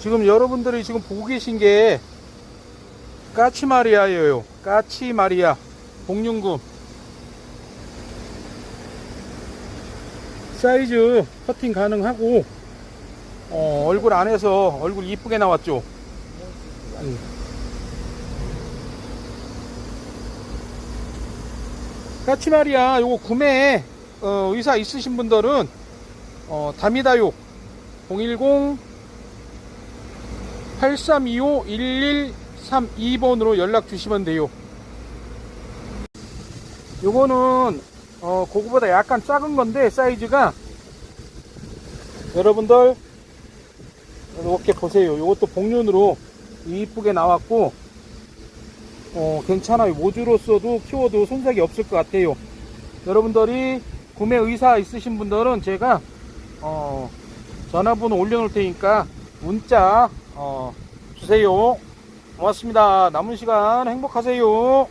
지금 여러분들이 지금 보고 계신 게 까치마리아예요. 까치마리아 복륜금 사이즈 커팅 가능하고 어, 얼굴 안에서 얼굴 이쁘게 나왔죠. 음. 까치마리아 요거 구매 어, 의사 있으신 분들은 어, 다미다요 010 8325 1132번으로 연락 주시면 돼요. 요거는 어, 그거보다 약간 작은 건데 사이즈가 여러분들 이렇게 보세요. 요것도 복륜으로 이쁘게 나왔고 어, 괜찮아요. 모주로서도 키워도 손색이 없을 것 같아요. 여러분들이 구매 의사 있으신 분들은 제가 어, 전화번호 올려놓을 테니까 문자 어, 주세요. 고맙습니다. 남은 시간 행복하세요.